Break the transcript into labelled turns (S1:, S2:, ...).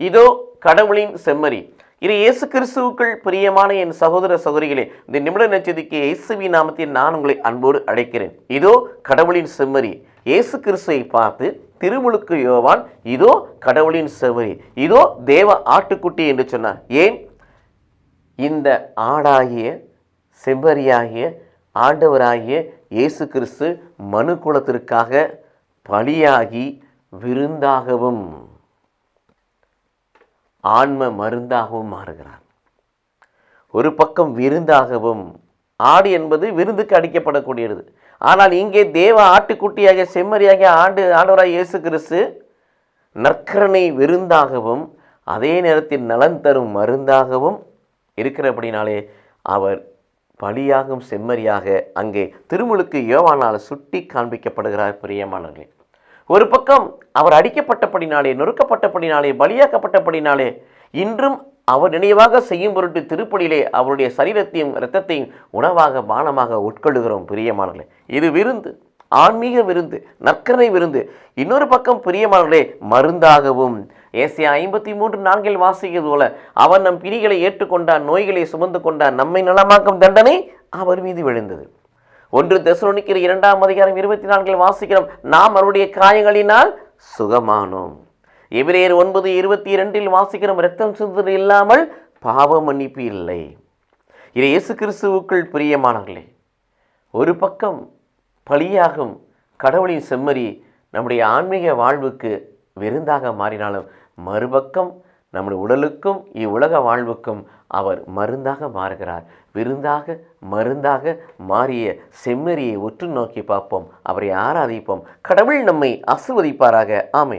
S1: இதோ கடவுளின் செம்மறி. இது இயேசு கிறிஸ்துவுக்குள் பிரியமான என் சகோதர சகோதரிகளே இந்த நிமிட நச்சதிக்கு இயேசுவி நாமத்தில் நான் உங்களை அன்போடு அழைக்கிறேன். இதோ கடவுளின் செம்மறி. இயேசு கிறிஸ்துவை பார்த்து திருமுழுக்கு யோவான் இதோ கடவுளின் செம்மறி. இதோ தேவ ஆட்டுக்குட்டி என்று சொன்னார். ஏன்? இந்த ஆடாகிய செம்மறியாகிய ஆண்டவராகிய இயேசு கிறிஸ்து மனு குலத்திற்காக பலியாகி விருந்தாகவும் ஆன்ம மருந்தாகவும் மாறுகிறார். ஒரு பக்கம் விருந்தாகவும் ஆடு என்பது விருந்துக்கு அடிக்கப்படக்கூடியது. ஆனால் இங்கே தேவ ஆட்டுக்குட்டியாக செம்மறியாகிய ஆண்டு ஆண்டவராக இயேசு கிறிஸ்து நற்கரணை விருந்தாகவும் அதே நேரத்தில் நலன் தரும் மருந்தாகவும் இருக்கிறபடினாலே அவர் பலியாகும் செம்மறியாக அங்கே திருமுழுக்கு யோவானால் சுட்டி காண்பிக்கப்படுகிறார் பிரியமானவர்களே. ஒரு பக்கம் அவர் அடிக்கப்பட்டபடினாலே நொறுக்கப்பட்டபடினாலே பலியாக்கப்பட்டபடினாலே இன்றும் அவர் நினைவாக செய்யும் பொருட்டு திருப்பணியிலே அவருடைய சரீரத்தையும் இரத்தத்தையும் உணவாக பானமாக உட்கொள்ளுகிறோம் பிரியமானர்களே இது விருந்து ஆன்மீக விருந்து நற்கரை விருந்து. இன்னொரு பக்கம் பிரியமானர்களே மருந்தாகவும். ஏசியா ஐம்பத்தி மூன்று நான்கில் வாசிக்கிறது போல அவர் நம் பிணிகளை ஏற்றுக்கொண்டான் நோய்களை சுமந்து கொண்டான் நம்மை நலமாக்கும் தண்டனை அவர் மீது விழுந்தது. ஒன்று தெசலோனிக்கிற இரண்டாம் அதிகாரம் இருபத்தி நான்கில் வாசிக்கிறோம் நாம் அவருடைய காயங்களினால் சுகமானோம். எபிரேயர் ஒன்பது இருபத்தி இரண்டில் வாசிக்கிறோம் இரத்தம் சிந்துதல் இல்லாமல் பாவ மன்னிப்பு இல்லை. இது இயேசு கிறிஸ்துவுக்குள் பிரியமானவர்களே ஒரு பக்கம் பலியாகும் கடவுளின் செம்மறி நம்முடைய ஆன்மீக வாழ்வுக்கு விருந்தாக மாறினாலும் மறுபக்கம் நம்முடைய உடலுக்கும் இவ்வுலக வாழ்வுக்கும் அவர் மருந்தாக மாறுகிறார். விருந்தாக மருந்தாக மாறிய செம்மறியை உற்று நோக்கி பார்ப்போம். அவரை ஆராதிப்போம். கடவுள் நம்மை ஆசிர்வதிப்பாராக. ஆமை